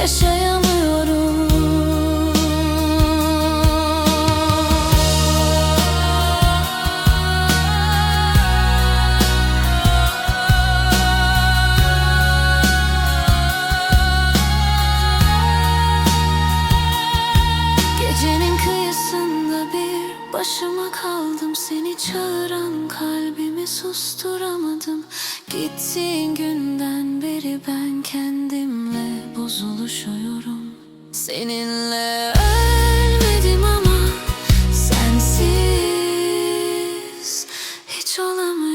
Gecenin kıyısında bir başıma kaldım. Seni çağıran kalbimi susturamadım. Gittiğin günden beri ben kendim bozuluşuyorum Seninle ölmedim ama sensiz hiç olamıyorum.